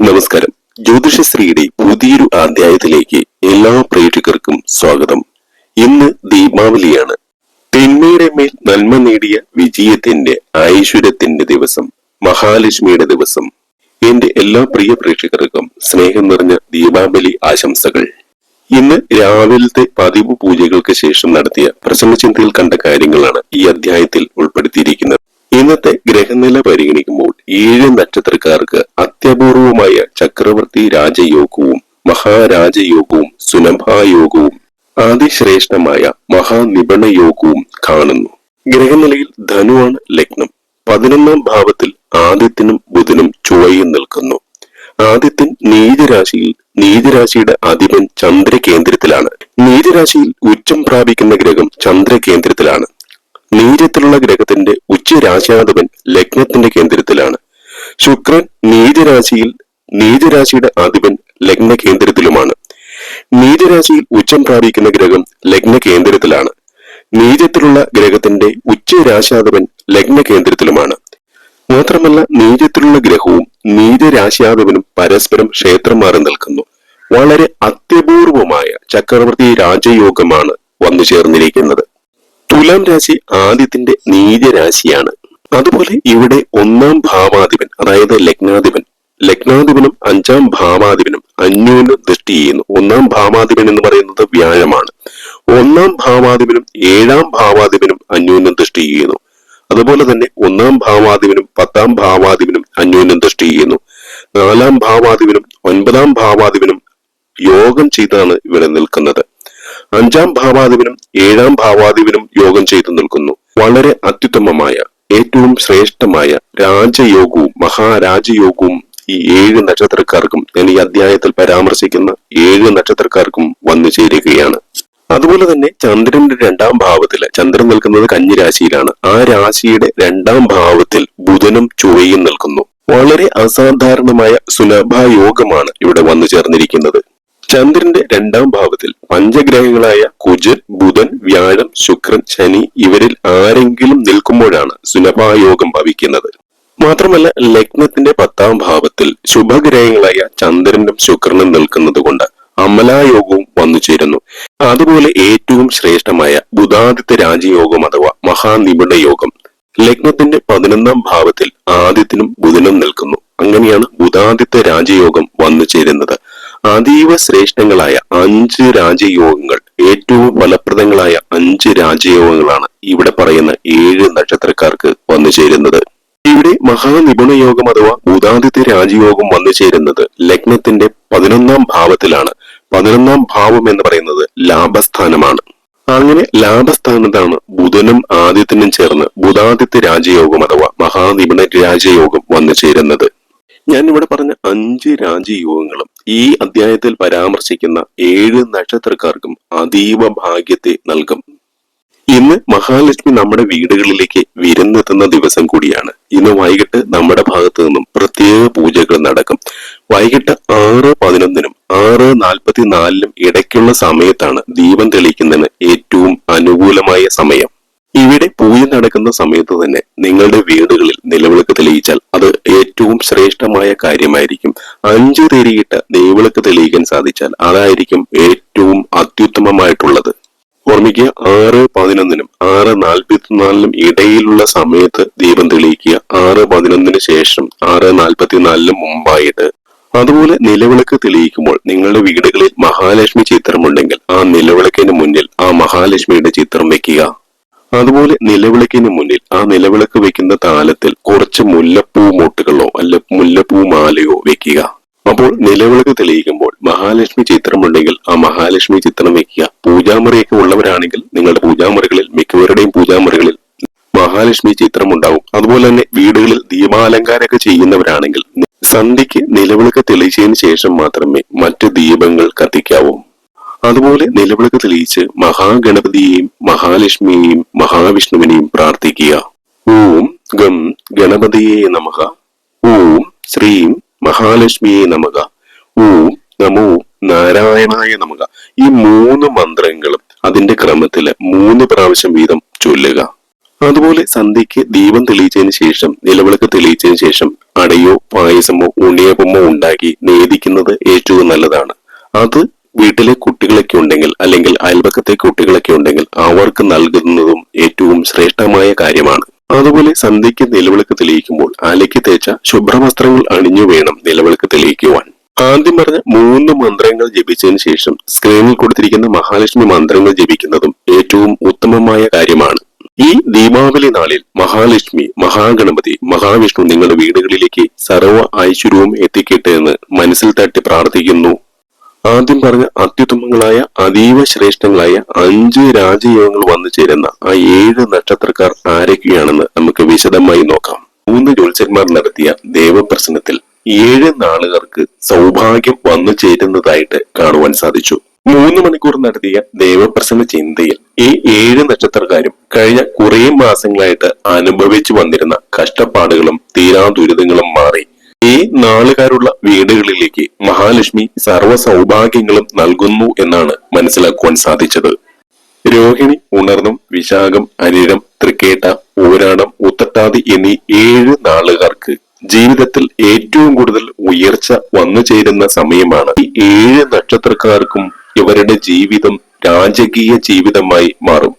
നമസ്കാരം. ജ്യോതിഷശ്രീയുടെ പുതിയൊരു അധ്യായത്തിലേക്ക് എല്ലാ പ്രേക്ഷകർക്കും സ്വാഗതം. ഇന്ന് ദീപാവലിയാണ്. തിന്മയുടെ മേൽ നന്മ നേടിയ വിജയത്തിന്റെ ഐശ്വര്യത്തിന്റെ ദിവസം മഹാലക്ഷ്മിയുടെ ദിവസം. എന്റെ എല്ലാ പ്രിയ പ്രേക്ഷകർക്കും സ്നേഹം നിറഞ്ഞ ദീപാവലി ആശംസകൾ. ഇന്ന് രാവിലത്തെ പതിവ് പൂജകൾക്ക് ശേഷം നടത്തിയ പ്രസംഗചിന്തയിൽ കണ്ട കാര്യങ്ങളാണ് ഈ അധ്യായത്തിൽ ഉൾപ്പെടുത്തിയിരിക്കുന്നത്. ഇന്നത്തെ ഗ്രഹനില പരിഗണിക്കുമ്പോൾ ഏഴ് നക്ഷത്രക്കാർക്ക് അത്യപൂർവമായ ചക്രവർത്തി രാജയോഗവും മഹാരാജയോഗവും സുലഭായോഗവും അതിശ്രേഷ്ഠമായ മഹാനിപണ യോഗവും കാണുന്നു. ഗ്രഹനിലയിൽ ധനുവാണ് ലഗ്നം. പതിനൊന്നാം ഭാവത്തിൽ ആദിത്യനും ബുധനും ചുവയും നിൽക്കുന്നു. ആദിത്യൻ നീചരാശിയിൽ നീചരാശിയുടെ അധിപൻ ചന്ദ്രകേന്ദ്രത്തിലാണ്. നീചരാശിയിൽ ഉച്ചം പ്രാപിക്കുന്ന ഗ്രഹം ചന്ദ്രകേന്ദ്രത്തിലാണ്. നീചത്തിലുള്ള ഗ്രഹത്തിന്റെ ഉച്ചരാശാധിപൻ ലഗ്നത്തിന്റെ കേന്ദ്രത്തിലാണ്. ശുക്രൻ നീചരാശിയിൽ നീചരാശിയുടെ അധിപൻ ലഗ്ന കേന്ദ്രത്തിലുമാണ്. നീചരാശിയിൽ ഉച്ചം പ്രാപിക്കുന്ന ഗ്രഹം ലഗ്ന കേന്ദ്രത്തിലാണ്. നീചത്തിലുള്ള ഗ്രഹത്തിന്റെ ഉച്ചരാശാധിപൻ ലഗ്ന കേന്ദ്രത്തിലുമാണ്. മാത്രമല്ല നീചത്തിലുള്ള ഗ്രഹവും നീചരാശാധിപനും പരസ്പരം ക്ഷേത്രം മാറി നിൽക്കുന്നു. വളരെ അത്യപൂർവമായ ചക്രവർത്തി രാജയോഗമാണ് വന്നു ചേർന്നിരിക്കുന്നത് തുലാം രാശി ആദ്യത്തിന്റെ നീചരാശിയാണ്. അതുപോലെ ഇവിടെ ഒന്നാം ഭാവാധിപൻ അതായത് ലഗ്നാധിപൻ ലഗ്നാധിപനും അഞ്ചാം ഭാവാധിപനും അന്യോന്യം ദൃഷ്ടി ചെയ്യുന്നു. ഒന്നാം ഭാവാധിപൻ എന്ന് പറയുന്നത് വ്യാഴമാണ്. ഒന്നാം ഭാവാധിപനും ഏഴാം ഭാവാധിപനും അന്യോന്യം ദൃഷ്ടി ചെയ്യുന്നു. അതുപോലെ തന്നെ ഒന്നാം ഭാവാധിപനും പത്താം ഭാവാധിപനും അന്യോന്യം ദൃഷ്ടി ചെയ്യുന്നു. നാലാം ഭാവാധിപനും ഒൻപതാം ഭാവാധിപനും യോഗം ചെയ്താണ് ഇവിടെ നിൽക്കുന്നത്. അഞ്ചാം ഭാവാധിപനും ഏഴാം ഭാവാധിപനും യോഗം ചെയ്തു നിൽക്കുന്നു. വളരെ അത്യുത്തമമായ ഏറ്റവും ശ്രേഷ്ഠമായ രാജയോഗവും മഹാരാജയോഗവും ഈ ഏഴ് നക്ഷത്രക്കാർക്കും ഞാൻ ഈ അധ്യായത്തിൽ പരാമർശിക്കുന്ന ഏഴ് നക്ഷത്രക്കാർക്കും വന്നു ചേരുകയാണ്. അതുപോലെ തന്നെ ചന്ദ്രന്റെ രണ്ടാം ഭാവത്തിൽ ചന്ദ്രൻ നിൽക്കുന്നത് കന്നി രാശിയിലാണ് ആ രാശിയുടെ രണ്ടാം ഭാവത്തിൽ ബുധനും ചൊവ്വയും നിൽക്കുന്നു. വളരെ അസാധാരണമായ സുലഭ യോഗമാണ് ഇവിടെ വന്നു ചേർന്നിരിക്കുന്നത്. ചന്ദ്രന്റെ രണ്ടാം ഭാവത്തിൽ പഞ്ചഗ്രഹങ്ങളായ കുജൻ ബുധൻ വ്യാഴം ശുക്രൻ ശനി ഇവരിൽ ആരെങ്കിലും നിൽക്കുമ്പോഴാണ് സുലഭായോഗം ഭവിക്കുന്നത്. മാത്രമല്ല ലഗ്നത്തിന്റെ പത്താം ഭാവത്തിൽ ശുഭഗ്രഹങ്ങളായ ചന്ദ്രനും ശുക്രനും നിൽക്കുന്നത് കൊണ്ട് അമലായോഗവും വന്നു ചേരുന്നു. അതുപോലെ ഏറ്റവും ശ്രേഷ്ഠമായ ബുധാദിത്യ രാജയോഗം അഥവാ മഹാനിപുണ യോഗം ലഗ്നത്തിന്റെ പതിനൊന്നാം ഭാവത്തിൽ ആദിത്യനും ബുധനും നിൽക്കുന്നു. അങ്ങനെയാണ് ബുധാദിത്യ രാജയോഗം വന്നു ചേരുന്നത്. അതീവ ശ്രേഷ്ഠങ്ങളായ അഞ്ച് രാജയോഗങ്ങൾ ഏറ്റവും ഫലപ്രദങ്ങളായ അഞ്ച് രാജയോഗങ്ങളാണ് ഇവിടെ പറയുന്ന ഏഴ് നക്ഷത്രക്കാർക്ക് വന്നു ചേരുന്നത്. ഇവിടെ മഹാനിപുണ യോഗം അഥവാ ഭൂതാദിത്യ രാജയോഗം വന്നു ചേരുന്നത് ലഗ്നത്തിന്റെ പതിനൊന്നാം ഭാവത്തിലാണ്. പതിനൊന്നാം ഭാവം എന്ന് പറയുന്നത് ലാഭസ്ഥാനമാണ്. അങ്ങനെ ലാഭസ്ഥാനത്താണ് ബുധനും ആദിത്യനും ചേർന്ന് ബുധാദിത്യ രാജയോഗം അഥവാ മഹാനിപുണ രാജയോഗം വന്നു ചേരുന്നത്. ഞാൻ ഇവിടെ പറഞ്ഞ അഞ്ച് രാജയോഗങ്ങളും ഈ അധ്യായത്തിൽ പരാമർശിക്കുന്ന ഏഴ് നക്ഷത്രക്കാർക്കും അതീവ ഭാഗ്യത്തെ നൽകും. ഇന്ന് മഹാലക്ഷ്മി നമ്മുടെ വീടുകളിലേക്ക് വിരുന്നെത്തുന്ന ദിവസം കൂടിയാണ്. ഇന്ന് വൈകിട്ട് നമ്മുടെ ഭാഗത്തു നിന്നും പ്രത്യേക പൂജകൾ നടക്കും. വൈകിട്ട് ആറ് പതിനൊന്നിനും ആറ് നാൽപ്പത്തിനാലിനും ഇടയ്ക്കുള്ള സമയത്താണ് ദീപം തെളിയിക്കുന്നതിന് ഏറ്റവും അനുകൂലമായ സമയം. ഇവിടെ പൂജ നടക്കുന്ന സമയത്ത് തന്നെ നിങ്ങളുടെ വീടുകളിൽ നിലവിളക്ക് തെളിയിച്ചാൽ അത് ഏറ്റവും ശ്രേഷ്ഠമായ കാര്യമായിരിക്കും. അഞ്ചു തിരിയിട്ട് നെയ്വിളക്ക് തെളിയിക്കാൻ സാധിച്ചാൽ അതായിരിക്കും ഏറ്റവും അത്യുത്തമമായിട്ടുള്ളത്. ഓർമ്മിക്കുക ആറ് പതിനൊന്നിനും ആറ് നാൽപ്പത്തിനാലിനും ഇടയിലുള്ള സമയത്ത് ദീപം തെളിയിക്കുക. ആറ് പതിനൊന്നിന് ശേഷം ആറ് നാൽപ്പത്തിനാലിനും മുമ്പായിട്ട്. അതുപോലെ നിലവിളക്ക് തെളിയിക്കുമ്പോൾ നിങ്ങളുടെ വീടുകളിൽ മഹാലക്ഷ്മി ചിത്രമുണ്ടെങ്കിൽ ആ നിലവിളക്കിന് മുന്നിൽ ആ മഹാലക്ഷ്മിയുടെ ചിത്രം വെക്കുക. അതുപോലെ നിലവിളക്കിന് മുന്നിൽ ആ നിലവിളക്ക് വെക്കുന്ന താലത്തിൽ കുറച്ച് മുല്ലപ്പൂ മൊട്ടുകളോ അല്ല മുല്ലപ്പൂ മാലയോ വെക്കുക. അപ്പോൾ നിലവിളക്ക് തെളിയിക്കുമ്പോൾ മഹാലക്ഷ്മി ചിത്രമുണ്ടെങ്കിൽ ആ മഹാലക്ഷ്മി ചിത്രം വെക്കുക. പൂജാമുറിയൊക്കെ ഉള്ളവരാണെങ്കിൽ നിങ്ങളുടെ പൂജാമുറികളിൽ മിക്കവരുടെയും പൂജാമുറികളിൽ മഹാലക്ഷ്മി ചിത്രം ഉണ്ടാവും. അതുപോലെ തന്നെ വീടുകളിൽ ദീപാലങ്കാരമൊക്കെ ചെയ്യുന്നവരാണെങ്കിൽ സന്ധ്യയ്ക്ക് നിലവിളക്ക് തെളിയിച്ചതിന് ശേഷം മാത്രമേ മറ്റ് ദീപങ്ങൾ കത്തിക്കാവൂ. അതുപോലെ നിലവിളക്ക് തെളിയിച്ച് മഹാഗണപതിയെയും മഹാലക്ഷ്മിയെയും മഹാവിഷ്ണുവിനെയും പ്രാർത്ഥിക്കുക. ഓം ഗം ഗണപതിയെ നമക ഓം ശ്രീം മഹാലക്ഷ്മിയെ നമക ഓം നമോ നാരായണായ നമക ഈ മൂന്ന് മന്ത്രങ്ങളും അതിന്റെ ക്രമത്തിൽ മൂന്ന് പ്രാവശ്യം വീതം ചൊല്ലുക. അതുപോലെ സന്ധ്യയ്ക്ക് ദീപം തെളിയിച്ചതിന് ശേഷം നിലവിളക്ക് തെളിയിച്ചതിന് ശേഷം അടയോ പായസമോ ഉണ്ണിയപ്പമോ ഉണ്ടാക്കി നേദിക്കുന്നത് ഏറ്റവും നല്ലതാണ്. അത് വീട്ടിലെ കുട്ടികളൊക്കെ ഉണ്ടെങ്കിൽ അല്ലെങ്കിൽ അയൽപക്കത്തെ കുട്ടികളൊക്കെ ഉണ്ടെങ്കിൽ അവർക്ക് നൽകുന്നതും ഏറ്റവും ശ്രേഷ്ഠമായ കാര്യമാണ്. അതുപോലെ സന്ധ്യയ്ക്ക് നിലവിളക്ക് തെളിയിക്കുമ്പോൾ അലയ്ക്ക് തേച്ച ശുഭ്രവസ്ത്രങ്ങൾ അണിഞ്ഞു വേണം നിലവിളക്ക് തെളിയിക്കുവാൻ. ആദ്യം പറഞ്ഞ മൂന്ന് മന്ത്രങ്ങൾ ജപിച്ചതിന് ശേഷം സ്ക്രീനിൽ കൊടുത്തിരിക്കുന്ന മഹാലക്ഷ്മി മന്ത്രങ്ങൾ ജപിക്കുന്നതും ഏറ്റവും ഉത്തമമായ കാര്യമാണ്. ഈ ദീപാവലി നാളിൽ മഹാലക്ഷ്മി മഹാഗണപതി മഹാവിഷ്ണു നിങ്ങളുടെ വീടുകളിലേക്ക് സർവ ഐശ്വര്യവും എത്തിക്കട്ടെ എന്ന് മനസ്സിൽ തട്ടി പ്രാർത്ഥിക്കുന്നു. ആദ്യം പറഞ്ഞ അത്യുത്തമങ്ങളായ അതീവ ശ്രേഷ്ഠങ്ങളായ അഞ്ച് രാജയോഗങ്ങൾ വന്നു ചേരുന്ന ആ ഏഴ് നക്ഷത്രക്കാർ ആരൊക്കെയാണെന്ന് നമുക്ക് വിശദമായി നോക്കാം. മൂന്ന് ജ്യോത്സ്യന്മാർ നടത്തിയ ദേവപ്രശ്നത്തിൽ ഏഴ് നാളുകാർക്ക് സൗഭാഗ്യം വന്നു ചേരുന്നതായിട്ട് കാണുവാൻ സാധിച്ചു. മൂന്ന് മണിക്കൂർ നടത്തിയ ദേവപ്രസന്ന ചിന്തയിൽ ഈ ഏഴ് നക്ഷത്രക്കാരും കഴിഞ്ഞ കുറേ മാസങ്ങളായിട്ട് അനുഭവിച്ചു വന്നിരുന്ന കഷ്ടപ്പാടുകളും തീരാ ദുരിതങ്ങളും മാറി ഈ നാളുകാരുള്ള വീടുകളിലേക്ക് മഹാലക്ഷ്മി സർവ സൗഭാഗ്യങ്ങളും നൽകുന്നു എന്നാണ് മനസ്സിലാക്കുവാൻ സാധിച്ചത്. രോഹിണി ഉണർന്നും വിശാഖം അനിഴം തൃക്കേട്ട ഊരാടം ഉത്തട്ടാതി എന്നീ ഏഴ് നാളുകാർക്ക് ജീവിതത്തിൽ ഏറ്റവും കൂടുതൽ ഉയർച്ച വന്നു ചേരുന്ന സമയമാണ്. ഈ ഏഴ് നക്ഷത്രക്കാർക്കും ഇവരുടെ ജീവിതം രാജകീയ ജീവിതമായി മാറും.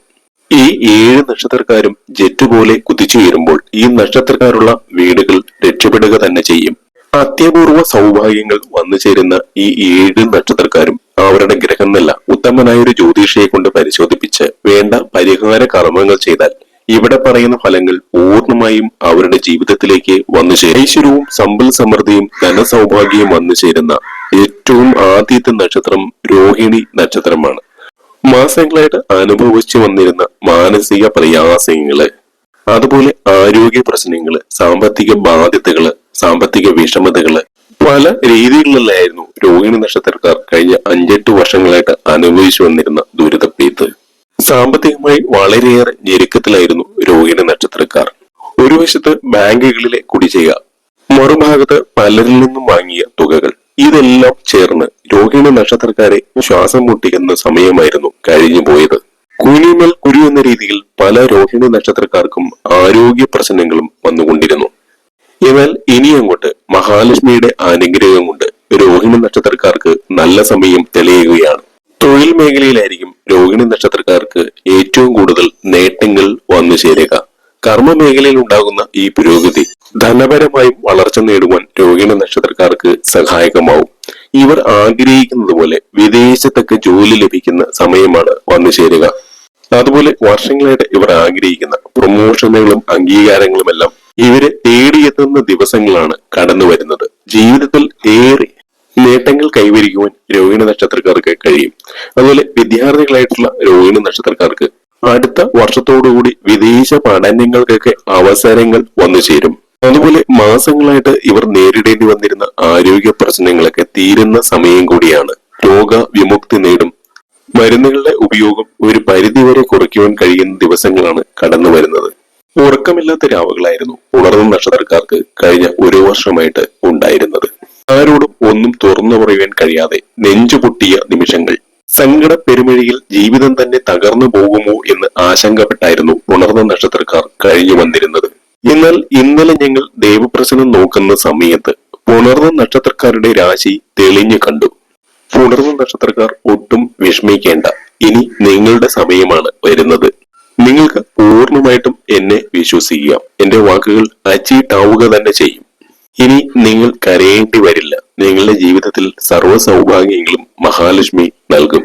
ഈ ഏഴ് നക്ഷത്രക്കാരും ജെറ്റ് പോലെ കുതിച്ചുയരുമ്പോൾ ഈ നക്ഷത്രക്കാരുള്ള വീടുകൾ രക്ഷപ്പെടുക തന്നെ ചെയ്യും. അത്യപൂർവ സൗഭാഗ്യങ്ങൾ വന്നു ചേരുന്ന ഈ ഏഴ് നക്ഷത്രക്കാരും അവരുടെ ഗ്രഹം നില ഉത്തമനായ ഒരു ജ്യോതിഷിയെ കൊണ്ട് പരിശോധിപ്പിച്ച് വേണ്ട പരിഹാര കർമ്മങ്ങൾ ചെയ്താൽ ഇവിടെ പറയുന്ന ഫലങ്ങൾ പൂർണമായും അവരുടെ ജീവിതത്തിലേക്ക് വന്നു ചേരും. ഐശ്വര്യവും സമ്പൽ സമൃദ്ധിയും ധനസൗഭാഗ്യവും വന്നു ചേരുന്ന ഏറ്റവും ആദ്യത്തെ നക്ഷത്രം രോഹിണി നക്ഷത്രമാണ്. മാസങ്ങളായിട്ട് അനുഭവിച്ചു വന്നിരുന്ന മാനസിക പ്രയാസങ്ങൾ അതുപോലെ ആരോഗ്യ പ്രശ്നങ്ങൾ സാമ്പത്തിക ബാധ്യതകൾ സാമ്പത്തിക വിഷമതകൾ. പല രീതികളിലായിരുന്നു രോഹിണി നക്ഷത്രക്കാർ കഴിഞ്ഞ അഞ്ചെട്ട് വർഷങ്ങളായിട്ട് അനുഭവിച്ചു വന്നിരുന്ന ദുരിതപ്പെയ്ത്ത് സാമ്പത്തികമായി വളരെയേറെ ഞെരുക്കത്തിലായിരുന്നു രോഹിണി നക്ഷത്രക്കാർ. ഒരു വശത്ത് ബാങ്കുകളിലെ കുടിശ്ശിക മറുഭാഗത്ത് പലരിൽ നിന്നും വാങ്ങിയ തുകകൾ ഇതെല്ലാം ചേർന്ന് രോഹിണി നക്ഷത്രക്കാരെ ശ്വാസം മുട്ടിക്കുന്ന സമയമായിരുന്നു കഴിഞ്ഞു പോയത്. കുനിമൽ കുരു എന്ന രീതിയിൽ പല രോഹിണി നക്ഷത്രക്കാർക്കും ആരോഗ്യ പ്രശ്നങ്ങളും വന്നുകൊണ്ടിരുന്നു. എന്നാൽ ഇനി അങ്ങോട്ട് മഹാലക്ഷ്മിയുടെ അനുഗ്രഹം കൊണ്ട് രോഹിണി നക്ഷത്രക്കാർക്ക് നല്ല സമയം തെളിയുകയാണ്. തൊഴിൽ മേഖലയിലായിരിക്കും രോഹിണി നക്ഷത്രക്കാർക്ക് ഏറ്റവും കൂടുതൽ നേട്ടങ്ങൾ വന്നു ചേരുക. കർമ്മ മേഖലയിൽ ഉണ്ടാകുന്ന ഈ പുരോഗതി ധനപരമായും വളർച്ച നേടുവാൻ രോഹിണി നക്ഷത്രക്കാർക്ക് സഹായകമാവും. ഇവർ ആഗ്രഹിക്കുന്നത് പോലെ വിദേശത്തൊക്കെ ജോലി ലഭിക്കുന്ന സമയമാണ് വന്നു ചേരുക. അതുപോലെ വർഷങ്ങളായിട്ട് ഇവർ ആഗ്രഹിക്കുന്ന പ്രൊമോഷനുകളും അംഗീകാരങ്ങളും എല്ലാം ഇവരെ തേടിയെത്തുന്ന ദിവസങ്ങളാണ് കടന്നു വരുന്നത്. ജീവിതത്തിൽ ഏറെ നേട്ടങ്ങൾ കൈവരിക്കുവാൻ രോഹിണി നക്ഷത്രക്കാർക്ക് കഴിയും. അതുപോലെ വിദ്യാർത്ഥികളായിട്ടുള്ള രോഹിണി നക്ഷത്രക്കാർക്ക് അടുത്ത വർഷത്തോടുകൂടി വിദേശ പഠനങ്ങൾക്കൊക്കെ അവസരങ്ങൾ വന്നു ചേരും. അതുപോലെ മാസങ്ങളായിട്ട് ഇവർ നേരിടേണ്ടി വന്നിരുന്ന ആരോഗ്യ പ്രശ്നങ്ങളൊക്കെ തീരുന്ന സമയം കൂടിയാണ് രോഗ വിമുക്തി നേടും. മരുന്നുകളുടെ ഉപയോഗം ഒരു പരിധിവരെ കുറയ്ക്കുവാൻ കഴിയുന്ന ദിവസങ്ങളാണ് കടന്നു വരുന്നത്. ഉറക്കമില്ലാത്ത രാവുകളായിരുന്നു ഉണർന്ന നക്ഷത്രക്കാർക്ക് കഴിഞ്ഞ ഒരു വർഷമായിട്ട് ഉണ്ടായിരുന്നത്. ആരോടും ഒന്നും തുറന്നു പറയുവാൻ കഴിയാതെ നെഞ്ചുപൊട്ടിയ നിമിഷങ്ങൾ സങ്കട പെരുമഴിയിൽ ജീവിതം തന്നെ തകർന്നു പോകുമോ എന്ന് ആശങ്കപ്പെട്ടായിരുന്നു ഉണർന്ന നക്ഷത്രക്കാർ കഴിഞ്ഞു വന്നിരുന്നത്. എന്നാൽ ഇന്നലെ ഞങ്ങൾ ദേവപ്രസനം നോക്കുന്ന സമയത്ത് പുണർന്ന നക്ഷത്രക്കാരുടെ രാശി തെളിഞ്ഞു കണ്ടു. പുണർന്ന നക്ഷത്രക്കാർ ഒട്ടും വിഷമിക്കേണ്ട. ഇനി നിങ്ങളുടെ സമയമാണ് വരുന്നത്. നിങ്ങൾക്ക് പൂർണമായിട്ടും എന്നെ വിശ്വസിക്കുക. എന്റെ വാക്കുകൾ അച്ചീട്ടാവുക തന്നെ ചെയ്യും. ഇനി നിങ്ങൾ കരയേണ്ടി വരില്ല. നിങ്ങളുടെ ജീവിതത്തിൽ സർവ സൗഭാഗ്യങ്ങളും മഹാലക്ഷ്മി നൽകും.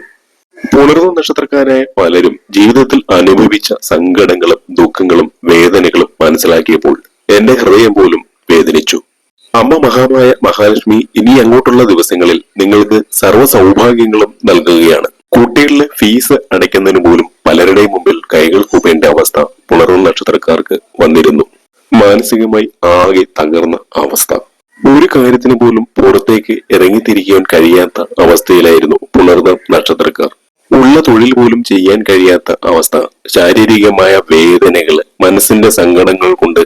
പുണർന്ന നക്ഷത്രക്കാരായ പലരും ജീവിതത്തിൽ അനുഭവിച്ച സങ്കടങ്ങളും ദുഃഖങ്ങളും വേദനകളും മനസ്സിലാക്കിയപ്പോൾ എന്റെ ഹൃദയം പോലും വേദനിച്ചു. അമ്മ മഹാമായ മഹാലക്ഷ്മി ഇനി അങ്ങോട്ടുള്ള ദിവസങ്ങളിൽ നിങ്ങൾക്ക് സർവ സൗഭാഗ്യങ്ങളും നൽകുകയാണ്. കുട്ടികളുടെ ഫീസ് അടയ്ക്കുന്നതിന് പോലും പലരുടെയും മുമ്പിൽ കൈകൾ കൂപ്പേണ്ട അവസ്ഥ പുണർന്ന നക്ഷത്രക്കാർക്ക് വന്നിരുന്നു. മാനസികമായി ആകെ തകർന്ന അവസ്ഥ. ഒരു കാര്യത്തിന് പോലും പുറത്തേക്ക് ഇറങ്ങിത്തിരിക്കാൻ കഴിയാത്ത അവസ്ഥയിലായിരുന്നു പുണർന്ന നക്ഷത്രക്കാർ. ഉള്ള തൊഴിൽ പോലും ചെയ്യാൻ കഴിയാത്ത അവസ്ഥ. ശാരീരികമായ വേദനകൾ മനസ്സിന്റെ സങ്കടങ്ങൾ കൊണ്ട്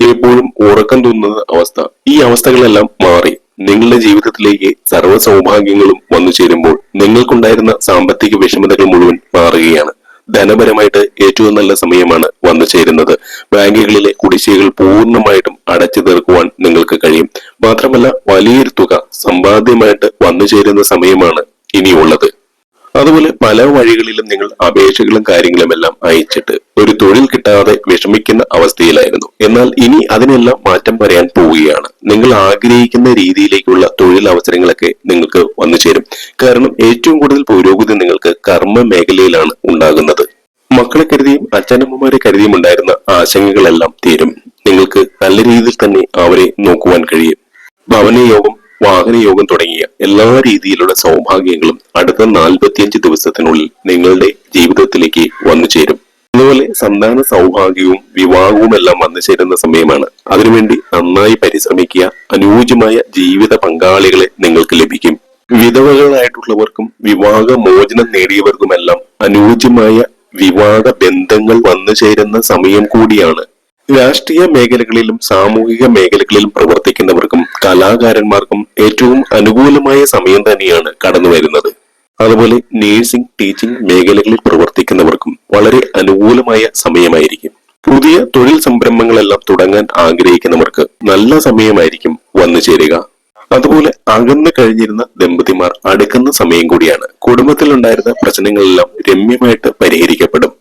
എപ്പോഴും ഉറക്കം തോന്നുന്ന അവസ്ഥ. ഈ അവസ്ഥകളെല്ലാം മാറി. നിങ്ങളുടെ ജീവിതത്തിലേക്ക് സർവ സൗഭാഗ്യങ്ങളും വന്നു ചേരുമ്പോൾ നിങ്ങൾക്കുണ്ടായിരുന്ന സാമ്പത്തിക വിഷമതകൾ മുഴുവൻ മാറുകയാണ്. ധനപരമായിട്ട് ഏറ്റവും നല്ല സമയമാണ് വന്നു ചേരുന്നത്. ബാങ്കുകളിലെ കുടിശ്ശികകൾ പൂർണമായിട്ടും അടച്ചു തീർക്കുവാൻ നിങ്ങൾക്ക് കഴിയും. മാത്രമല്ല വലിയൊരു തുക സമ്പാദ്യമായിട്ട് വന്നു ചേരുന്ന സമയമാണ് ഇനിയുള്ളത്. അതുപോലെ പല വഴികളിലും നിങ്ങൾ അപേക്ഷകളും കാര്യങ്ങളും എല്ലാം അയച്ചിട്ട് ഒരു തൊഴിൽ കിട്ടാതെ വിഷമിക്കുന്ന അവസ്ഥയിലായിരുന്നു. എന്നാൽ ഇനി അതിനെല്ലാം മാറ്റം പറയാൻ പോവുകയാണ്. നിങ്ങൾ ആഗ്രഹിക്കുന്ന രീതിയിലേക്കുള്ള തൊഴിൽ അവസരങ്ങളൊക്കെ നിങ്ങൾക്ക് വന്നു ചേരും. കാരണം ഏറ്റവും കൂടുതൽ പുരോഗതി നിങ്ങൾക്ക് കർമ്മ മേഖലയിലാണ് ഉണ്ടാകുന്നത്. മക്കളെ കരുതിയും അച്ഛനമ്മമാരെ കരുതിയും ഉണ്ടായിരുന്ന ആശങ്കകളെല്ലാം തീരും. നിങ്ങൾക്ക് നല്ല രീതിയിൽ തന്നെ അവരെ നോക്കുവാൻ കഴിയും. ഭവനയോഗം വാഹനയോഗം തുടങ്ങിയ എല്ലാ രീതിയിലുള്ള സൗഭാഗ്യങ്ങളും അടുത്ത നാൽപ്പത്തിയഞ്ച് ദിവസത്തിനുള്ളിൽ നിങ്ങളുടെ ജീവിതത്തിലേക്ക് വന്നു ചേരും. അതുപോലെ സന്താന സൗഭാഗ്യവും വിവാഹവും എല്ലാം വന്നു ചേരുന്ന സമയമാണ്. അതിനുവേണ്ടി നന്നായി പരിശ്രമിക്കുക. അനുയോജ്യമായ ജീവിത പങ്കാളികളെ നിങ്ങൾക്ക് ലഭിക്കും. വിധവകളായിട്ടുള്ളവർക്കും വിവാഹ മോചനം നേടിയവർക്കുമെല്ലാം അനുയോജ്യമായ വിവാഹ ബന്ധങ്ങൾ വന്നു ചേരുന്ന സമയം കൂടിയാണ് രാഷ്ട്രീയ മേഖലകളിലും സാമൂഹിക മേഖലകളിലും പ്രവർത്തിക്കുന്നവർക്കും കലാകാരന്മാർക്കും ഏറ്റവും അനുകൂലമായ സമയം തന്നെയാണ് കടന്നു വരുന്നത്. അതുപോലെ നേഴ്സിംഗ് ടീച്ചിംഗ് മേഖലകളിൽ പ്രവർത്തിക്കുന്നവർക്കും വളരെ അനുകൂലമായ സമയമായിരിക്കും. പുതിയ തൊഴിൽ സംരംഭങ്ങളെല്ലാം തുടങ്ങാൻ ആഗ്രഹിക്കുന്നവർക്ക് നല്ല സമയമായിരിക്കും വന്നു ചേരുക. അതുപോലെ അകന്നു കഴിഞ്ഞിരുന്ന ദമ്പതിമാർ അടുക്കുന്ന സമയം കൂടിയാണ്. കുടുംബത്തിലുണ്ടായിരുന്ന പ്രശ്നങ്ങളെല്ലാം രമ്യമായിട്ട് പരിഹരിക്കപ്പെടും.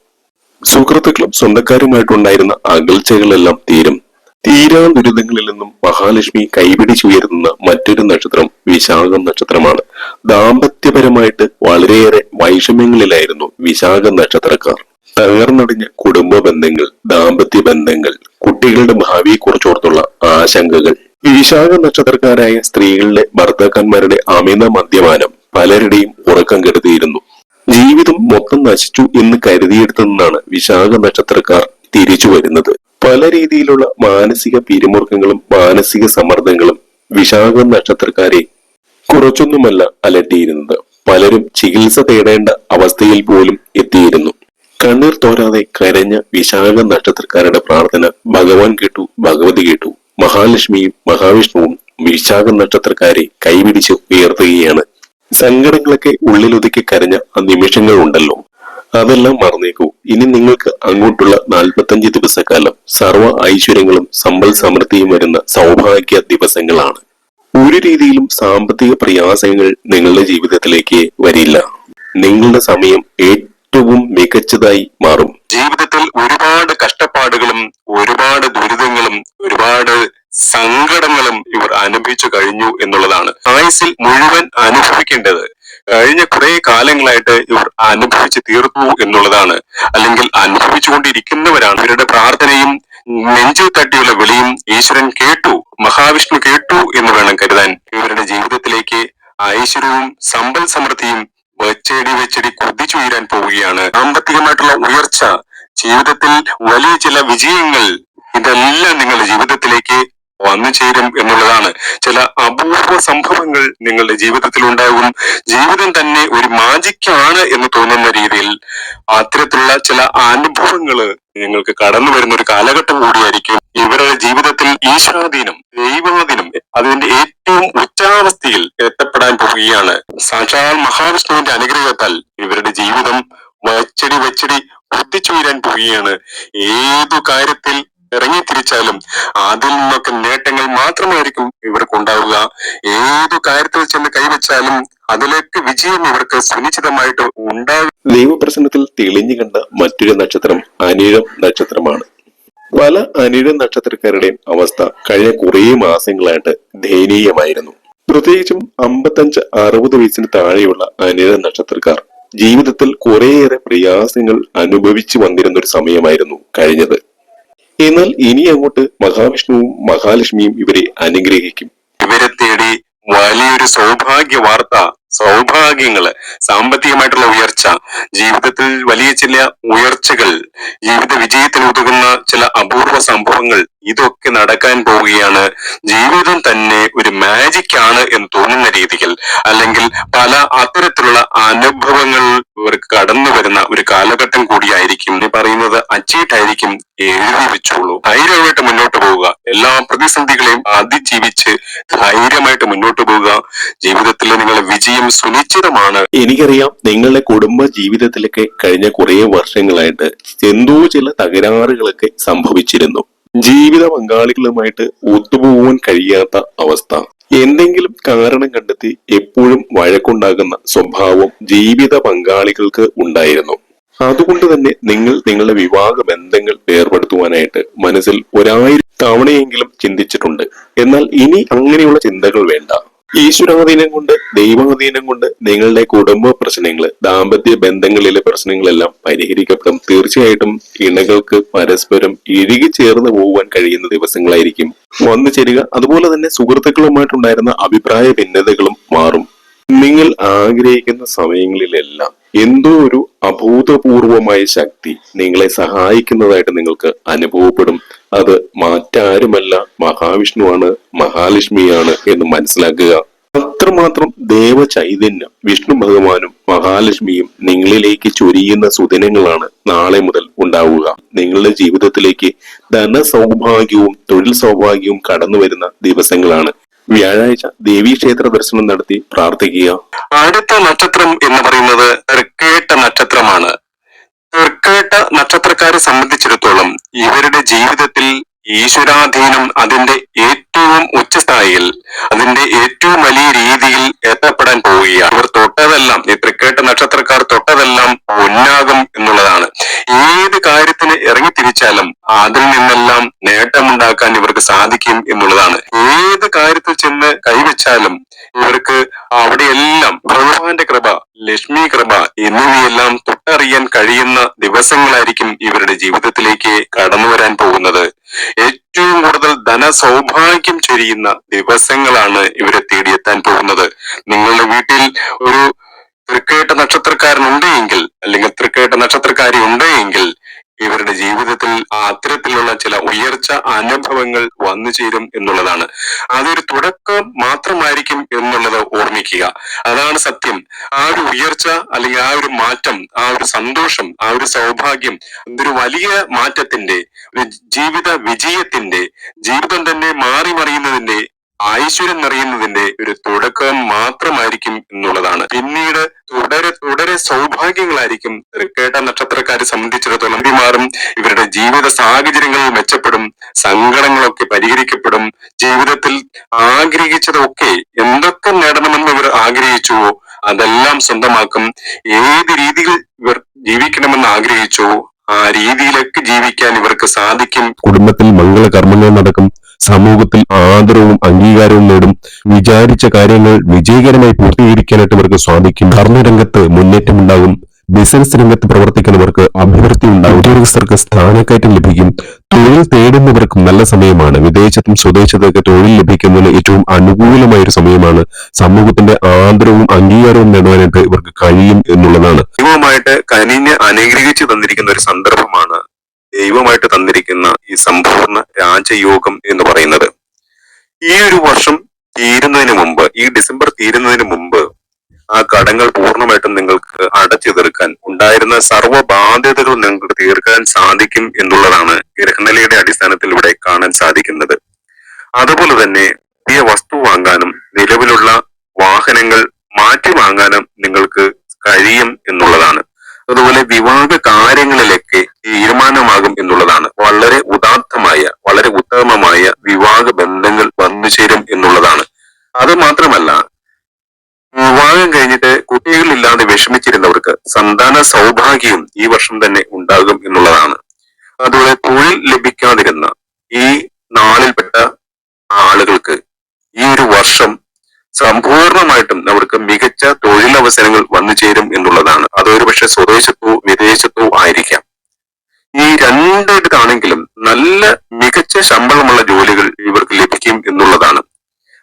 സുഹൃത്തുക്കളും സ്വന്തക്കാരുമായിട്ടുണ്ടായിരുന്ന അകൽച്ചകളെല്ലാം തീരും. തീരാ ദുരിതങ്ങളിൽ നിന്നും മഹാലക്ഷ്മി കൈപിടിച്ചുയരുന്ന മറ്റൊരു നക്ഷത്രം വിശാഖം നക്ഷത്രമാണ്. ദാമ്പത്യപരമായിട്ട് വളരെയേറെ വൈഷമ്യങ്ങളിലായിരുന്നു വിശാഖ നക്ഷത്രക്കാർ. തകർന്നടിഞ്ഞ കുടുംബ ബന്ധങ്ങൾ ദാമ്പത്യ ബന്ധങ്ങൾ കുട്ടികളുടെ ഭാവിയെക്കുറിച്ചോർത്തുള്ള ആശങ്കകൾ. വിശാഖ നക്ഷത്രക്കാരായ സ്ത്രീകളുടെ ഭർത്താക്കന്മാരുടെ അമിത മദ്യപാനം പലരുടെയും ഉറക്കം കെടുത്തിയിരുന്നു. ജീവിതം മൊത്തം നശിച്ചു എന്ന് കരുതിയെടുത്തെന്നാണ് വിശാഖ നക്ഷത്രക്കാർ തിരിച്ചു വരുന്നത്. പല രീതിയിലുള്ള മാനസിക പിരിമുറുക്കങ്ങളും മാനസിക സമ്മർദ്ദങ്ങളും വിശാഖ നക്ഷത്രക്കാരെ കുറച്ചൊന്നുമല്ല അലട്ടിയിരുന്നത്. പലരും ചികിത്സ തേടേണ്ട അവസ്ഥയിൽ പോലും എത്തിയിരുന്നു. കണ്ണീർ തോരാതെ കരഞ്ഞ വിശാഖ നക്ഷത്രക്കാരുടെ പ്രാർത്ഥന ഭഗവാൻ കേട്ടു ഭഗവതി കേട്ടു. മഹാലക്ഷ്മിയും മഹാവിഷ്ണുവും വിശാഖ നക്ഷത്രക്കാരെ കൈപിടിച്ച് ഉയർത്തുകയാണ് സങ്കടങ്ങളൊക്കെ ഉള്ളിലൊതുക്കി കരഞ്ഞ ആ നിമിഷങ്ങൾ ഉണ്ടല്ലോ അതെല്ലാം മറന്നേക്കൂ. ഇനി നിങ്ങൾക്ക് അങ്ങോട്ടുള്ള നാൽപ്പത്തഞ്ച് ദിവസക്കാലം സർവ ഐശ്വര്യങ്ങളും സമ്പൽ സമൃദ്ധിയും വരുന്ന സൗഭാഗ്യ ദിവസങ്ങളാണ്. ഒരു രീതിയിലും സാമ്പത്തിക പ്രയാസങ്ങൾ നിങ്ങളുടെ ജീവിതത്തിലേക്ക് വരില്ല. നിങ്ങളുടെ സമയം ഏറ്റവും മികച്ചതായി മാറും. ജീവിതത്തിൽ ഒരുപാട് കഷ്ടപ്പാടുകളും ഒരുപാട് ദുരിതങ്ങളും ഒരുപാട് സങ്കടങ്ങളും ഇവർ അനുഭവിച്ചു കഴിഞ്ഞു എന്നുള്ളതാണ്. ആയുസിൽ മുഴുവൻ അനുഭവിക്കേണ്ടത്. കഴിഞ്ഞ കുറെ കാലങ്ങളായിട്ട് ഇവർ അനുഭവിച്ച് തീർന്നു എന്നുള്ളതാണ്. അല്ലെങ്കിൽ അനുഭവിച്ചുകൊണ്ടിരിക്കുന്നവരാണ്. ഇവരുടെ പ്രാർത്ഥനയും നെഞ്ചു തട്ടിയുള്ള വിളിയും ഈശ്വരൻ കേട്ടു മഹാവിഷ്ണു കേട്ടു എന്ന് വേണം കരുതാൻ. ഇവരുടെ ജീവിതത്തിലേക്ക് ഐശ്വര്യവും സമ്പൽ സമൃദ്ധിയും വെച്ചടി വെച്ചടി കുതിച്ചുയരാൻ പോവുകയാണ്. സാമ്പത്തികമായിട്ടുള്ള ഉയർച്ച ജീവിതത്തിൽ വലിയ ചില വിജയങ്ങൾ ഇതെല്ലാം നിങ്ങളുടെ ജീവിതത്തിലേക്ക് വന്നു ചേരും എന്നുള്ളതാണ്. ചില അപൂർവ സംഭവങ്ങൾ നിങ്ങളുടെ ജീവിതത്തിൽ ഉണ്ടാകും. ജീവിതം തന്നെ ഒരു മാജിക്കാണ് എന്ന് തോന്നുന്ന രീതിയിൽ അത്തരത്തിലുള്ള ചില അനുഭവങ്ങൾ നിങ്ങൾക്ക് കടന്നു വരുന്ന ഒരു കാലഘട്ടം കൂടിയായിരിക്കും. ഇവരുടെ ജീവിതത്തിൽ ഈശ്വരാധീനം ദൈവാധീനം അതിന്റെ ഏറ്റവും ഉച്ചാവസ്ഥയിൽ എത്തപ്പെടാൻ പോവുകയാണ്. സാക്ഷാൽ മഹാവിഷ്ണുവിന്റെ അനുഗ്രഹത്താൽ ഇവരുടെ ജീവിതം വച്ചടി വച്ചടി കുത്തിച്ചുയരാൻ പോവുകയാണ്. ഏതു കാര്യത്തിൽ ഇറങ്ങി തിരിച്ചാലും അതിൽ നിന്നൊക്കെ നേട്ടങ്ങൾ മാത്രമായിരിക്കും ഇവർക്ക് ഉണ്ടാവുക. ഏതു കാര്യത്തിൽ ചെന്ന് കൈവച്ചാലും അതിലേക്ക് വിജയം ഇവർക്ക് സുനിശ്ചിതമായിട്ട് ഉണ്ടാകും ദൈവപ്രസന്നത്തിൽ തെളിഞ്ഞു കണ്ട മറ്റൊരു നക്ഷത്രം അനിഴം നക്ഷത്രമാണ്. പല അനിഴ നക്ഷത്രക്കാരുടെയും അവസ്ഥ കഴിഞ്ഞ കുറേ മാസങ്ങളായിട്ട് ദയനീയമായിരുന്നു. പ്രത്യേകിച്ചും അമ്പത്തഞ്ച് അറുപത് വയസ്സിന് താഴെയുള്ള അനിഴ നക്ഷത്രക്കാർ ജീവിതത്തിൽ കുറേയേറെ പ്രയാസങ്ങൾ അനുഭവിച്ചു വന്നിരുന്ന ഒരു സമയമായിരുന്നു കഴിഞ്ഞത്. എന്നാൽ ഇനി അങ്ങോട്ട് മഹാവിഷ്ണുവും മഹാലക്ഷ്മിയും ഇവരെ അനുഗ്രഹിക്കും. ഇവരെ തേടി വലിയൊരു സൗഭാഗ്യ വാർത്ത സൗഭാഗ്യങ്ങൾ സാമ്പത്തികമായിട്ടുള്ള ഉയർച്ച ജീവിതത്തിൽ വലിയ ചില ഉയർച്ചകൾ ജീവിത വിജയത്തിന് ഉതകുന്ന ചില അപൂർവ സംഭവങ്ങൾ ഇതൊക്കെ നടക്കാൻ പോവുകയാണ്. ജീവിതം തന്നെ ഒരു മാജിക് ആണ് എന്ന് തോന്നുന്ന രീതിയിൽ അല്ലെങ്കിൽ പല അത്തരത്തിലുള്ള അനുഭവങ്ങൾ ഇവർക്ക് കടന്നു വരുന്ന ഒരു കാലഘട്ടം കൂടിയായിരിക്കും ഈ പറയുന്നത് അച്ചീട്ടായിരിക്കും എഴുതി വെച്ചോളൂ ധൈര്യമായിട്ട് മുന്നോട്ട് പോവുക. എല്ലാ പ്രതിസന്ധികളെയും അതിജീവിച്ച് ധൈര്യമായിട്ട് മുന്നോട്ട് പോവുക. ജീവിതത്തിൽ നിങ്ങളുടെ വിജയം സുനിശ്ചിതമാണ്. എനിക്കറിയാം നിങ്ങളുടെ കുടുംബ ജീവിതത്തിലൊക്കെ കഴിഞ്ഞ കുറേ വർഷങ്ങളായിട്ട് എന്തോ ചില തകരാറുകളൊക്കെ സംഭവിച്ചിരുന്നു. ജീവിത പങ്കാളികളുമായിട്ട് ഒത്തുപോകാൻ കഴിയാത്ത അവസ്ഥ. എന്തെങ്കിലും കാരണം കണ്ടെത്തി എപ്പോഴും വഴക്കുണ്ടാകുന്ന സ്വഭാവം ജീവിത പങ്കാളികൾക്ക് ഉണ്ടായിരുന്നു. അതുകൊണ്ട് തന്നെ നിങ്ങൾ നിങ്ങളുടെ വിവാഹ ബന്ധങ്ങൾ ഏർപ്പെടുത്തുവാനായിട്ട് മനസ്സിൽ ഒരായിരം തവണയെങ്കിലും ചിന്തിച്ചിട്ടുണ്ട്. എന്നാൽ ഇനി അങ്ങനെയുള്ള ചിന്തകൾ വേണ്ട. ഈശ്വരാധീനം കൊണ്ട് ദൈവാധീനം കൊണ്ട് നിങ്ങളുടെ കുടുംബ പ്രശ്നങ്ങൾ ദാമ്പത്യ ബന്ധങ്ങളിലെ പ്രശ്നങ്ങളെല്ലാം പരിഹരിക്കപ്പെടും. തീർച്ചയായിട്ടും ഇണകൾക്ക് പരസ്പരം ഇഴുകി ചേർന്ന് പോകുവാൻ കഴിയുന്ന ദിവസങ്ങളായിരിക്കും. വന്നു ചേരുക. അതുപോലെ തന്നെ സുഹൃത്തുക്കളുമായിട്ടുണ്ടായിരുന്ന അഭിപ്രായ ഭിന്നതകളും മാറും. നിങ്ങൾ ആഗ്രഹിക്കുന്ന സമയങ്ങളിലെല്ലാം എന്തോ ഒരു അഭൂതപൂർവമായ ശക്തി നിങ്ങളെ സഹായിക്കുന്നതായിട്ട് നിങ്ങൾക്ക് അനുഭവപ്പെടും. അത് മാറ്റാരുമല്ല മഹാവിഷ്ണുവാണ് മഹാലക്ഷ്മിയാണ് എന്ന് മനസ്സിലാക്കുക. അത്രമാത്രം ദേവ ചൈതന്യം വിഷ്ണു ഭഗവാനും മഹാലക്ഷ്മിയും നിങ്ങളിലേക്ക് ചൊരിയുന്ന സുദിനങ്ങളാണ് നാളെ മുതൽ ഉണ്ടാവുക. നിങ്ങളുടെ ജീവിതത്തിലേക്ക് ധന സൗഭാഗ്യവും തൊഴിൽ സൗഭാഗ്യവും കടന്നു വരുന്ന ദിവസങ്ങളാണ്. വ്യാഴാഴ്ച ദേവീക്ഷേത്ര ദർശനം നടത്തി പ്രാർത്ഥിക്കുക. അടുത്ത നക്ഷത്രം എന്ന് പറയുന്നത് തൃക്കേട്ട നക്ഷത്രമാണ്. തൃക്കേട്ട നക്ഷത്രക്കാരെ സംബന്ധിച്ചിടത്തോളം ഇവരുടെ ജീവിതത്തിൽ ഈശ്വരാധീനം അതിന്റെ ഏറ്റവും ഉച്ചസ്ഥായിയിൽ അതിന്റെ ഏറ്റവും വലിയ രീതിയിൽ എത്തപ്പെടാൻ പോവുകയാണ്. ഇവർ തൊട്ടതെല്ലാം ഈ തൃക്കേട്ട നക്ഷത്രക്കാർ തൊട്ടതെല്ലാം പൊന്നാകും എന്നുള്ളതാണ്. ഏത് കാര്യത്തിന് ഇറങ്ങി തിരിച്ചാലും അതിൽ നിന്നെല്ലാം നേട്ടമുണ്ടാക്കാൻ ഇവർക്ക് സാധിക്കും എന്നുള്ളതാണ്. ഏത് കാര്യത്തിൽ ചെന്ന് കൈവച്ചാലും ഇവർക്ക് അവിടെയെല്ലാം ഭഗവാന്റെ കൃപ ലക്ഷ്മി കൃപ എന്നിവയെല്ലാം തൊട്ടറിയാൻ കഴിയുന്ന ദിവസങ്ങളായിരിക്കും ഇവരുടെ ജീവിതത്തിലേക്ക് കടന്നു വരാൻ പോകുന്നത്. ഏറ്റവും കൂടുതൽ ധന സൗഭാഗ്യം ചൊരിയുന്ന ദിവസങ്ങളാണ് ഇവരെ തേടിയെത്താൻ പോകുന്നത്. നിങ്ങളുടെ വീട്ടിൽ ഒരു തൃക്കേട്ട നക്ഷത്രക്കാരൻ എങ്കിൽ അല്ലെങ്കിൽ തൃക്കേട്ട നക്ഷത്രക്കാരി ഉണ്ട് എങ്കിൽ ഇവരുടെ ജീവിതത്തിൽ അത്തരത്തിലുള്ള ചില ഉയർച്ച അനുഭവങ്ങൾ വന്നു ചേരും എന്നുള്ളതാണ്. അതൊരു തുടക്കം മാത്രമായിരിക്കും എന്നുള്ളത് ഓർമ്മിക്കുക. അതാണ് സത്യം. ആ ഒരു ഉയർച്ച അല്ലെങ്കിൽ ആ ഒരു മാറ്റം ആ ഒരു സന്തോഷം ആ ഒരു സൗഭാഗ്യം ഇതൊരു വലിയ മാറ്റത്തിന്റെ ജീവിത വിജയത്തിന്റെ ജീവിതം തന്നെ മാറി മറിയുന്നതിന്റെ ഐശ്വര്യം നിറയുന്നതിന്റെ ഒരു തുടക്കം മാത്രമായിരിക്കും എന്നുള്ളതാണ്. പിന്നീട് തുടരെ തുടരെ സൗഭാഗ്യങ്ങളായിരിക്കും തൃക്കേട്ട നക്ഷത്രക്കാരെ സംബന്ധിച്ചിടത്തോളം മാറും ഇവരുടെ ജീവിത സാഹചര്യങ്ങൾ മെച്ചപ്പെടും സങ്കടങ്ങളൊക്കെ പരിഹരിക്കപ്പെടും ജീവിതത്തിൽ ആഗ്രഹിച്ചതൊക്കെ എന്തൊക്കെ നേടണമെന്ന് ഇവർ ആഗ്രഹിച്ചുവോ അതെല്ലാം സ്വന്തമാക്കും. ഏത് രീതിയിൽ ഇവർ ജീവിക്കണമെന്ന് ആഗ്രഹിച്ചുവോ ആ രീതിയിലൊക്കെ ജീവിക്കാൻ ഇവർക്ക് സാധിക്കും. കുടുംബത്തിൽ മംഗളകർമ്മങ്ങൾ നടക്കും. സമൂഹത്തിൽ ആദരവും അംഗീകാരവും നേടും. വിചാരിച്ച കാര്യങ്ങൾ വിജയകരമായി പൂർത്തീകരിക്കാനായിട്ട് ഇവർക്ക് സാധിക്കും. കർമ്മരംഗത്ത് മുന്നേറ്റമുണ്ടാകും ബിസിനസ് രംഗത്ത് പ്രവർത്തിക്കുന്നവർക്ക് അഭിവൃദ്ധി ഉണ്ടാകും. ഉദ്യോഗസ്ഥർക്ക് സ്ഥാനക്കയറ്റം ലഭിക്കും. തൊഴിൽ തേടുന്നവർക്കും നല്ല സമയമാണ്. വിദേശത്തും സ്വദേശത്തൊക്കെ തൊഴിൽ ലഭിക്കുന്നതിന് ഏറ്റവും അനുകൂലമായ ഒരു സമയമാണ്. സമൂഹത്തിന്റെ ആദരവും അംഗീകാരവും നേടുവാനായിട്ട് ഇവർക്ക് കഴിയും എന്നുള്ളതാണ്. കനിഞ്ഞ് അനുഗ്രഹിച്ചു തന്നിരിക്കുന്ന ഒരു സന്ദർഭമാണ് ദൈവമായിട്ട് തന്നിരിക്കുന്ന ഈ സമ്പൂർണ രാജയോഗം എന്ന് പറയുന്നത്. ഈ ഒരു വർഷം തീരുന്നതിന് മുമ്പ് ഈ ഡിസംബർ തീരുന്നതിന് മുമ്പ് ആ കടങ്ങൾ പൂർണമായിട്ടും നിങ്ങൾക്ക് അടച്ചു തീർക്കാൻ ഉണ്ടായിരുന്ന സർവ ബാധ്യതകൾ നിങ്ങൾക്ക് തീർക്കാൻ സാധിക്കും എന്നുള്ളതാണ് ഗ്രഹനിലയുടെ അടിസ്ഥാനത്തിൽ ഇവിടെ കാണാൻ സാധിക്കുന്നത്. അതുപോലെ തന്നെ പുതിയ വസ്തു വാങ്ങാനും നിലവിലുള്ള വാഹനങ്ങൾ മാറ്റി വാങ്ങാനും നിങ്ങൾക്ക് കഴിയും എന്നുള്ളതാണ്. അതുപോലെ വിവാഹ കാര്യങ്ങളിലൊക്കെ തീരുമാനമാകും എന്നുള്ളതാണ്. വളരെ ഉദാത്തമായ വളരെ ഉത്തമമായ വിവാഹ ബന്ധങ്ങൾ വന്നു ചേരും എന്നുള്ളതാണ്. അത് മാത്രമല്ല വിവാഹം കഴിഞ്ഞിട്ട് കുട്ടികളില്ലാതെ വിഷമിച്ചിരുന്നവർക്ക് സന്താന സൗഭാഗ്യം ഈ വർഷം തന്നെ ഉണ്ടാകും എന്നുള്ളതാണ്. അതുപോലെ തൊഴിൽ ലഭിക്കാതിരുന്ന ഈ നാളിൽപ്പെട്ട ആളുകൾക്ക് ഈ ഒരു വർഷം സമ്പൂർണമായിട്ടും അവർക്ക് മികച്ച തൊഴിലവസരങ്ങൾ വന്നു ചേരും എന്നുള്ളതാണ്. അതൊരു പക്ഷെ സ്വദേശത്തോ വിദേശത്തോ ആയിരിക്കാം. ഈ രണ്ടിടത്താണെങ്കിലും നല്ല മികച്ച ശമ്പളമുള്ള ജോലികൾ ഇവർക്ക് ലഭിക്കും എന്നുള്ളതാണ്.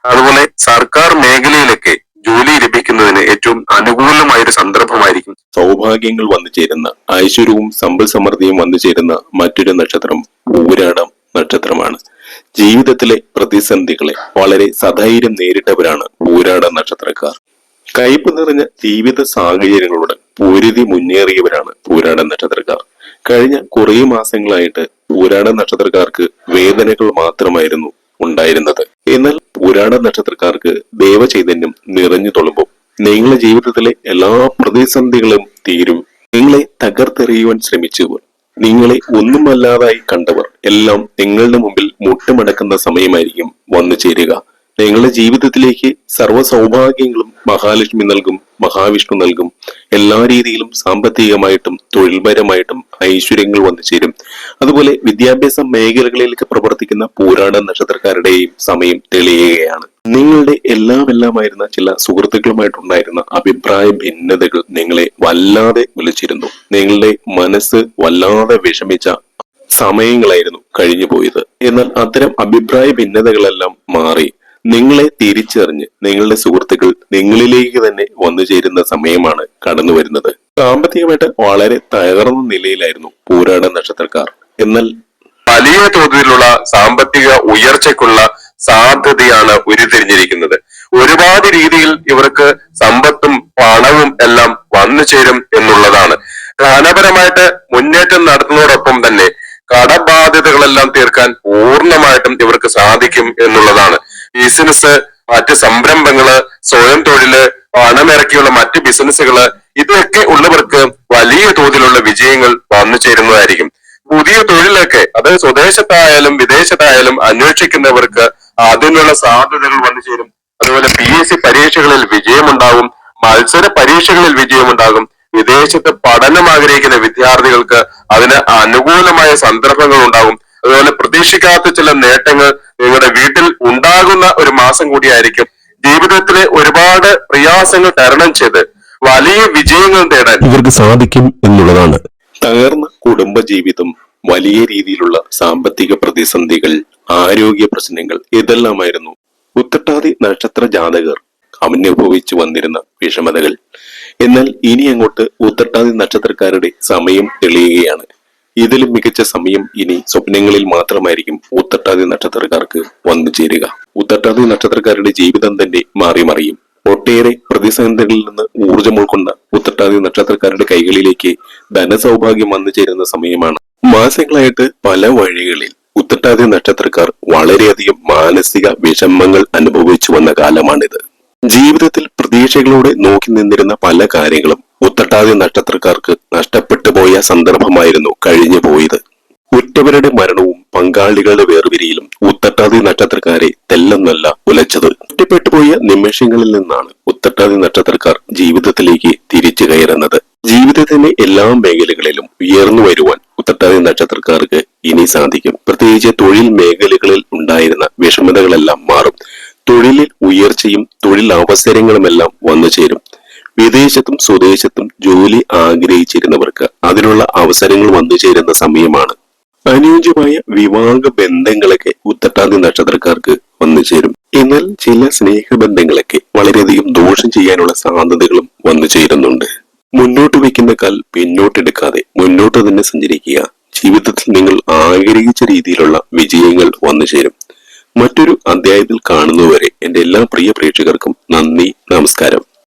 അതുപോലെ സർക്കാർ മേഖലയിലൊക്കെ ജോലി ലഭിക്കുന്നതിന് ഏറ്റവും അനുകൂലമായ ഒരു സന്ദർഭമായിരിക്കും. സൗഭാഗ്യങ്ങൾ വന്നു ചേരുന്ന ഐശ്വര്യവും സമ്പൽ സമൃദ്ധിയും വന്നു ചേരുന്ന മറ്റൊരു നക്ഷത്രം പൂരാടം നക്ഷത്രമാണ്. ജീവിതത്തിലെ പ്രതിസന്ധികളെ വളരെ സധൈര്യം നേരിട്ടവരാണ് പൂരാട നക്ഷത്രക്കാർ. കയ്പ് നിറഞ്ഞ ജീവിത സാഹചര്യങ്ങളോട് പൊരുതി മുന്നേറിയവരാണ് പൂരാട നക്ഷത്രക്കാർ. കഴിഞ്ഞ കുറേ മാസങ്ങളായിട്ട് പൂരാട നക്ഷത്രക്കാർക്ക് വേദനകൾ മാത്രമായിരുന്നു ഉണ്ടായിരുന്നത്. എന്നാൽ പൂരാട നക്ഷത്രക്കാർക്ക് ദേവചൈതന്യം നിറഞ്ഞു തുളുമ്പും നിങ്ങളുടെ ജീവിതത്തിലെ എല്ലാ പ്രതിസന്ധികളും തീരും. നിങ്ങളെ തകർത്തെറിയുവാൻ ശ്രമിച്ചവർ നിങ്ങളെ ഒന്നുമല്ലാതായി കണ്ടവർ എല്ലാം നിങ്ങളുടെ മുമ്പിൽ മുട്ടുമടക്കുന്ന സമയമായിരിക്കും വന്നു ചേരുക. നിങ്ങളുടെ ജീവിതത്തിലേക്ക് സർവ സൗഭാഗ്യങ്ങളും മഹാലക്ഷ്മി നൽകും മഹാവിഷ്ണു നൽകും. എല്ലാ രീതിയിലും സാമ്പത്തികമായിട്ടും തൊഴിൽപരമായിട്ടും ഐശ്വര്യങ്ങൾ വന്നു ചേരും. അതുപോലെ വിദ്യാഭ്യാസ മേഖലകളിലേക്ക് പ്രവർത്തിക്കുന്ന പൂരാട നക്ഷത്രക്കാരുടെയും സമയം തെളിയുകയാണ്. നിങ്ങളുടെ എല്ലാം എല്ലാമായിരുന്ന ചില സുഹൃത്തുക്കളുമായിട്ടുണ്ടായിരുന്ന അഭിപ്രായ ഭിന്നതകൾ നിങ്ങളെ വല്ലാതെ വിളിച്ചിരുന്നു. നിങ്ങളുടെ മനസ്സ് വല്ലാതെ വിഷമിച്ച സമയങ്ങളായിരുന്നു കഴിഞ്ഞു പോയത് എന്നാൽ അത്തരം അഭിപ്രായ ഭിന്നതകളെല്ലാം മാറി നിങ്ങളെ തിരിച്ചറിഞ്ഞ് നിങ്ങളുടെ സുഹൃത്തുക്കൾ നിങ്ങളിലേക്ക് തന്നെ വന്നു ചേരുന്ന സമയമാണ് കടന്നു വരുന്നത്. സാമ്പത്തികമായിട്ട് വളരെ തകർന്ന നിലയിലായിരുന്നു പൂരാട നക്ഷത്രക്കാർ. എന്നാൽ വലിയ തോതിലുള്ള സാമ്പത്തിക ഉയർച്ചയ്ക്കുള്ള സാധ്യതയാണ് ഉരുത്തിരിഞ്ഞിരിക്കുന്നത്. ഒരുപാട് രീതിയിൽ ഇവർക്ക് സമ്പത്തും പണവും എല്ലാം വന്നു ചേരും എന്നുള്ളതാണ്. ധനപരമായിട്ട് മുന്നേറ്റം നടത്തുന്നതോടൊപ്പം തന്നെ കടബാധ്യതകളെല്ലാം തീർക്കാൻ പൂർണമായിട്ടും ഇവർക്ക് സാധിക്കും എന്നുള്ളതാണ്. ബിസിനസ് മറ്റ് സംരംഭങ്ങൾ സ്വയം തൊഴിൽ പണമിറക്കിയുള്ള മറ്റ് ബിസിനസ്സുകൾ ഇതൊക്കെ ഉള്ളവർക്ക് വലിയ തോതിലുള്ള വിജയങ്ങൾ വന്നു ചേരുന്നതായിരിക്കും. പുതിയ തൊഴിലൊക്കെ അത് സ്വദേശത്തായാലും വിദേശത്തായാലും അന്വേഷിക്കുന്നവർക്ക് അതിനുള്ള സാധ്യതകൾ വന്നു ചേരും. അതുപോലെ പി എസ് സി പരീക്ഷകളിൽ വിജയമുണ്ടാകും മത്സര പരീക്ഷകളിൽ വിജയമുണ്ടാകും. വിദേശത്ത് പഠനം ആഗ്രഹിക്കുന്ന വിദ്യാർത്ഥികൾക്ക് അതിന് അനുകൂലമായ സന്ദർഭങ്ങൾ ഉണ്ടാകും അതുപോലെ പ്രതീക്ഷിക്കാത്ത ചില നേട്ടങ്ങൾ നിങ്ങളുടെ വീട്ടിൽ ഉണ്ടാകുന്ന ഒരു മാസം കൂടിയായിരിക്കും ജീവിതത്തിലെ ഒരുപാട് പ്രയാസങ്ങൾ തരണം ചെയ്ത് വലിയ വിജയങ്ങൾ നേടാൻ ഇവർക്ക് സാധിക്കും എന്നുള്ളതാണ്. തകർന്ന കുടുംബജീവിതം വലിയ രീതിയിലുള്ള സാമ്പത്തിക പ്രതിസന്ധികൾ ആരോഗ്യ പ്രശ്നങ്ങൾ ഇതെല്ലാമായിരുന്നു. ഉത്തട്ടാതി നക്ഷത്ര ജാതകർ അനുഭവിച്ചു വന്നിരുന്ന വിഷമതകൾ. എന്നാൽ ഇനി അങ്ങോട്ട് ഉത്തട്ടാതി നക്ഷത്രക്കാരുടെ സമയം തെളിയുകയാണ്. ഇതിലും മികച്ച സമയം ഇനി സ്വപ്നങ്ങളിൽ മാത്രമായിരിക്കും ഉത്തട്ടാതി നക്ഷത്രക്കാർക്ക് വന്നു ചേരുക. ഉത്തട്ടാതി നക്ഷത്രക്കാരുടെ ജീവിതം തന്നെ മാറി മറിയും. ഒട്ടേറെ പ്രതിസന്ധികളിൽ നിന്ന് ഊർജം ഉൾക്കൊണ്ട ഉത്തട്ടാതി നക്ഷത്രക്കാരുടെ കൈകളിലേക്ക് ധനസൗഭാഗ്യം വന്നു ചേരുന്ന സമയമാണ്. മാസങ്ങളായിട്ട് പല വഴികളിൽ ഉത്തട്ടാതി നക്ഷത്രക്കാർ വളരെയധികം മാനസിക വിഷമങ്ങൾ അനുഭവിച്ചു വന്ന കാലമാണിത്. ജീവിതത്തിൽ പ്രതീക്ഷകളോടെ നോക്കി നിന്നിരുന്ന പല കാര്യങ്ങളും ഉത്തട്ടാതി നക്ഷത്രക്കാർക്ക് നഷ്ടപ്പെട്ടു പോയ സന്ദർഭമായിരുന്നു കഴിഞ്ഞു പോയത്. ഉറ്റവരുടെ മരണവും പങ്കാളികളുടെ വേർപിരിയിലും ഉത്തട്ടാതി നക്ഷത്രക്കാരെ തെല്ലെന്നല്ല ഉലച്ചത്. ഒറ്റപ്പെട്ടുപോയ നിമിഷങ്ങളിൽ നിന്നാണ് ഉത്തട്ടാതി നക്ഷത്രക്കാർ ജീവിതത്തിലേക്ക് തിരിച്ചു കയറുന്നത്. ജീവിതത്തിന്റെ എല്ലാ മേഖലകളിലും ഉയർന്നു വരുവാൻ ഉത്തട്ടാതി നക്ഷത്രക്കാർക്ക് ഇനി സാധിക്കും. പ്രത്യേകിച്ച് തൊഴിൽ മേഖലകളിൽ ഉണ്ടായിരുന്ന വിഷമതകളെല്ലാം മാറും. തൊഴിലിൽ ഉയർച്ചയും തൊഴിൽ അവസരങ്ങളുമെല്ലാം വന്നു ചേരും വിദേശത്തും സ്വദേശത്തും ജോലി ആഗ്രഹിച്ചിരുന്നവർക്ക് അതിനുള്ള അവസരങ്ങൾ വന്നു ചേരുന്ന സമയമാണ്. അനുയോജ്യമായ വിവാഹ ബന്ധങ്ങളൊക്കെ ഉത്തട്ടാതി നക്ഷത്രക്കാർക്ക് വന്നു ചേരും. എന്നാൽ ചില സ്നേഹബന്ധങ്ങളൊക്കെ വളരെയധികം ദോഷം ചെയ്യാനുള്ള സാധ്യതകളും വന്നു ചേരുന്നുണ്ട്. മുന്നോട്ട് വയ്ക്കുന്ന കാൽ പിന്നോട്ടെടുക്കാതെ മുന്നോട്ട് തന്നെ സഞ്ചരിക്കുക ജീവിതത്തിൽ നിങ്ങൾ ആഗ്രഹിച്ച രീതിയിലുള്ള വിജയങ്ങൾ വന്നു ചേരും. മറ്റൊരു അധ്യായത്തിൽ കാണുന്നതുവരെ എന്റെ എല്ലാ പ്രിയ പ്രേക്ഷകർക്കും നന്ദി നമസ്കാരം.